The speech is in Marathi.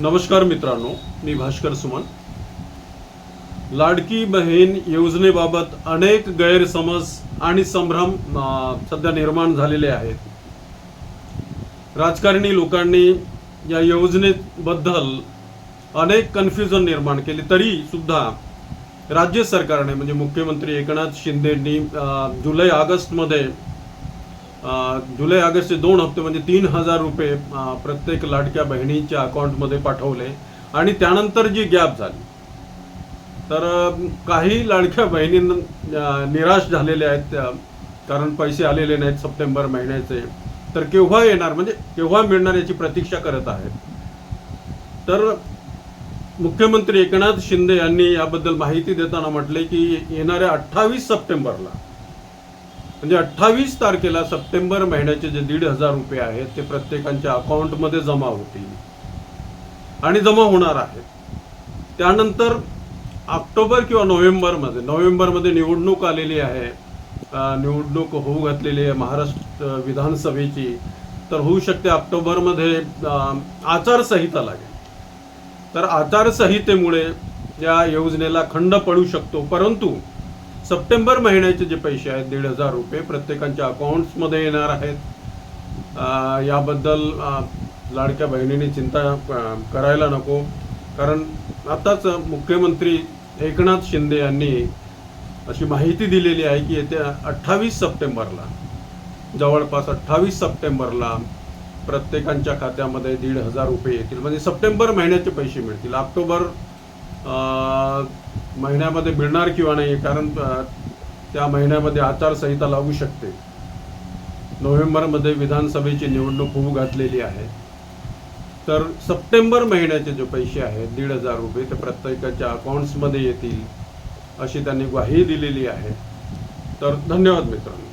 नमस्कार मित्रांनो मी भास्कर सुमन. लाडकी बहीण योजनेबाबत अनेक गैरसमज आणि संभ्रम सध्या निर्माण झालेले आहेत. राजकारणी लोकांनी या योजनेबद्दल अनेक कन्फ्युजन निर्माण केले. तरी सुद्धा राज्य सरकारने म्हणजे मुख्यमंत्री एकनाथ शिंदेंनी जुलै ऑगस्टमध्ये जुलै ऑगस्टचे दोन हप्ते म्हणजे तीन हजार रुपये प्रत्येक लाडक्या बहिणीच्या अकाउंटमध्ये पाठवले. आणि त्यानंतर जी गॅप झाली तर काही लाडक्या बहिणी निराश झालेल्या आहेत. कारण पैसे आलेले नाहीत सप्टेंबर महिन्याचे. तर केव्हा येणार? म्हणजे केव्हा मिळणार याची प्रतीक्षा करत आहेत. तर मुख्यमंत्री एकनाथ शिंदे यांनी याबद्दल माहिती देताना म्हटले की येणाऱ्या अठ्ठावीस सप्टेंबरला म्हणजे अठ्ठावीस तारखेला सप्टेंबर महिन्याचे जे दीड हजार रुपये आहेत ते प्रत्येकांच्या अकाउंटमध्ये जमा होतील. आणि जमा होणार आहेत. त्यानंतर ऑक्टोबर किंवा नोव्हेंबरमध्ये नोव्हेंबरमध्ये निवडणूक आलेली आहे. निवडणूक होऊ घातलेली आहे महाराष्ट्र विधानसभेची. तर होऊ शकते ऑक्टोबरमध्ये आचारसंहिता लागेल. तर आचारसंहितेमुळे या योजनेला खंड पडू शकतो. परंतु सप्टेंबर महिन्याचे जे पैसे आहेत दीड हजार रुपये प्रत्येकांच्या अकाउंट्समध्ये येणार आहेत. याबद्दल लाडक्या बहिणीने चिंता करायला नको. कारण आताच मुख्यमंत्री एकनाथ शिंदे यांनी अशी माहिती दिलेली आहे की येत्या अठ्ठावीस सप्टेंबरला जवळपास अठ्ठावीस सप्टेंबरला प्रत्येकांच्या खात्यामध्ये दीड हजार रुपये येतील. म्हणजे सप्टेंबर महिन्याचे पैसे मिळतील. ऑक्टोबर महिन्यामध्ये मिळणार किंवा नाही कारण त्या महिन्यामध्ये आचारसंहिता लागू शकते. नोव्हेंबरमध्ये विधानसभेची निवडणूक होऊ घातलेली आहे. तर सप्टेंबर महिन्याचे जे पैसे आहेत दीड हजार रुपये ते प्रत्येकाच्या अकाउंट्समध्ये येतील अशी त्यांनी ग्वाही दिलेली आहे. तर धन्यवाद मित्रांनो.